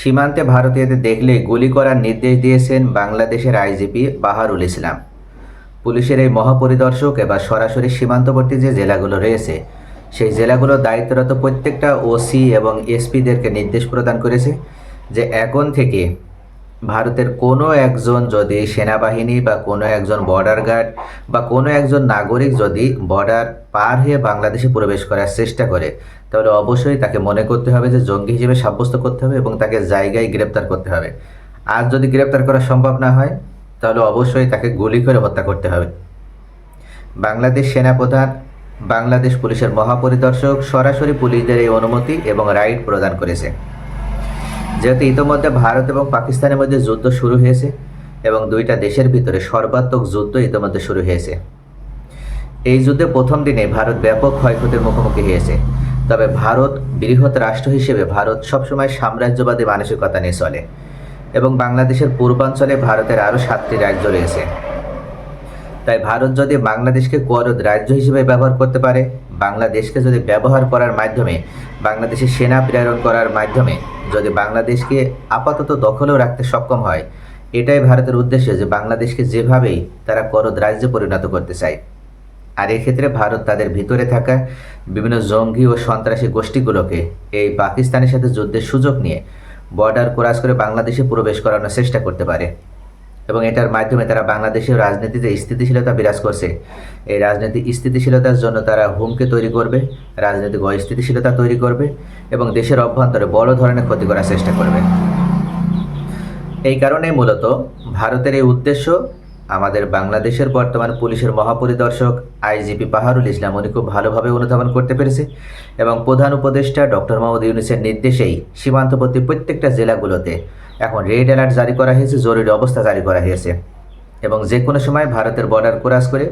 সীমান্তে ভারতীয়দের দেখলে গুলি করার নির্দেশ দিয়েছেন বাংলাদেশের আইজিপি বাহারুল ইসলাম। পুলিশের এই মহাপরিদর্শক এবার সরাসরি সীমান্তবর্তী যে জেলাগুলো রয়েছে, সেই জেলাগুলো দায়িত্বরত প্রত্যেকটা ওসি এবং এসপিদেরকে নির্দেশ প্রদান করেছে যে এখন থেকে ভারতের কোনো একজন যদি সেনাবাহিনী বা কোনো একজন বর্ডার গার্ড বা কোনো একজন নাগরিক যদি বর্ডার পার হয়ে বাংলাদেশে প্রবেশ করার চেষ্টা করে, তাহলে অবশ্যই তাকে মনে করতে হবে যে জঙ্গি হিসেবে সাব্যস্ত করতে হবে এবং তাকে জায়গায় গ্রেপ্তার করতে হবে। আর যদি গ্রেপ্তার করা সম্ভব না হয়, তাহলে অবশ্যই তাকে গুলি করে হত্যা করতে হবে। বাংলাদেশ সেনাপ্রধান, বাংলাদেশ পুলিশের মহাপরিদর্শক সরাসরি পুলিশদের এই অনুমতি এবং রাইট প্রদান করেছে। যেহেতু ইতোমধ্যে ভারত এবং পাকিস্তানের মধ্যে যুদ্ধ শুরু হয়েছে এবং দুইটা দেশের ভিতরে সর্বাত্মক যুদ্ধ ইতোমধ্যে শুরু হয়েছে। এই যুদ্ধে প্রথম দিনে ভারত ব্যাপক ক্ষয়ক্ষতির মুখোমুখি হয়েছে। তবে ভারত বৃহৎ রাষ্ট্র হিসেবে ভারত সবসময় সাম্রাজ্যবাদী মানসিকতা নিয়ে চলে এবং বাংলাদেশের পূর্বাঞ্চলে ভারতের আরও সাতটি রাজ্য রয়েছে। তাই ভারত যদি বাংলাদেশকে করদ রাজ্য হিসেবে ব্যবহার করতে পারে, বাংলাদেশকে যদি ব্যবহার করার মাধ্যমে, বাংলাদেশে সেনা প্রেরণ করার মাধ্যমে, যদি বাংলাদেশকে আপাতত দখলেও রাখতে সক্ষম হয়, এটাই ভারতের উদ্দেশ্য যে বাংলাদেশকে যেভাবেই তারা করদ রাজ্যে পরিণত করতে চায়। আর এক্ষেত্রে ভারত তাদের ভিতরে থাকা বিভিন্ন জঙ্গি ও সন্ত্রাসী গোষ্ঠীগুলোকে এই পাকিস্তানের সাথে যুদ্ধের সুযোগ নিয়ে বর্ডার ক্রস করে বাংলাদেশে প্রবেশ করানোর চেষ্টা করতে পারে। এবং এটার মাধ্যমে তারা বাংলাদেশের রাজনীতিতে স্থিতিশীলতা বিরাজ করছে। এই রাজনৈতিক স্থিতিশীলতার জন্য তারা হুমকে তৈরি করবে, রাজনৈতিক অস্থিতিশীলতা তৈরি করবে এবং দেশের অভ্যন্তরে বড় ধরনের ক্ষতি করার চেষ্টা করবে। এই কারণে মূলত ভারতের এই উদ্দেশ্য আমাদের বাংলাদেশের বর্তমান পুলিশের মহাপরিদর্শক আইজিপি পাহারুল ইসলাম, উনি খুব ভালোভাবে অনুধাবন করতে পেরেছে এবং প্রধান উপদেষ্টা ডক্টর মোহাম্মদ ইউনুসের নির্দেশেই সীমান্তবর্তী প্রত্যেকটা জেলাগুলোতে এখন রেড অ্যালার্ট জারি করা হয়েছে, জরুরি অবস্থা জারি করা হয়েছে। এবং যে কোনো সময় ভারতের বর্ডার ক্রস করে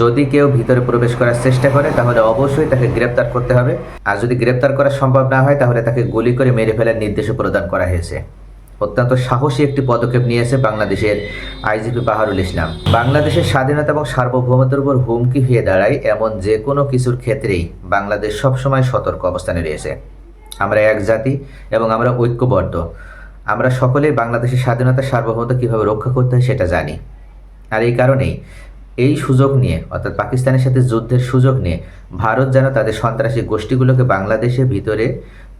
যদি কেউ ভিতরে প্রবেশ করার চেষ্টা করে, তাহলে অবশ্যই তাকে গ্রেপ্তার করতে হবে। আর যদি গ্রেপ্তার করা সম্ভব না হয়, তাহলে তাকে গুলি করে মেরে ফেলার নির্দেশও প্রদান করা হয়েছে। অত্যন্ত সাহসী একটি পদক্ষেপ নিয়েছে বাংলাদেশের আইজিপি বাহারুল ইসলাম। বাংলাদেশের স্বাধীনতা এবং সার্বভৌমত্বের উপর হুমকি হয়ে দাঁড়ায় এমন যে কোনো কিছুর ক্ষেত্রেই বাংলাদেশ সবসময় সতর্ক অবস্থানে রয়েছে। আমরা এক জাতি এবং আমরা ঐক্যবদ্ধ। আমরা সকলেই বাংলাদেশের স্বাধীনতা, সার্বভৌমত্ব কীভাবে রক্ষা করতে হয় সেটা জানি। আর এই কারণেই এই সুযোগ নিয়ে, অর্থাৎ পাকিস্তানের সাথে যুদ্ধের সুযোগ নিয়ে, ভারত যেন তাদের সন্ত্রাসী গোষ্ঠীগুলোকে বাংলাদেশের ভিতরে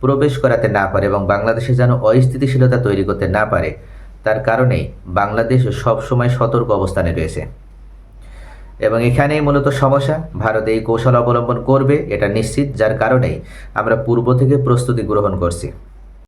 প্রবেশ করাতে না পারে এবং বাংলাদেশে যেন অস্থিতিশীলতা তৈরি করতে না পারে, তার কারণেই বাংলাদেশ সবসময় সতর্ক অবস্থানে রয়েছে। এবং এখানেই মূলত সমস্যা, ভারত এই কৌশল অবলম্বন করবে, এটা নিশ্চিত, যার কারণেই আমরা পূর্ব থেকে প্রস্তুতি গ্রহণ করছি।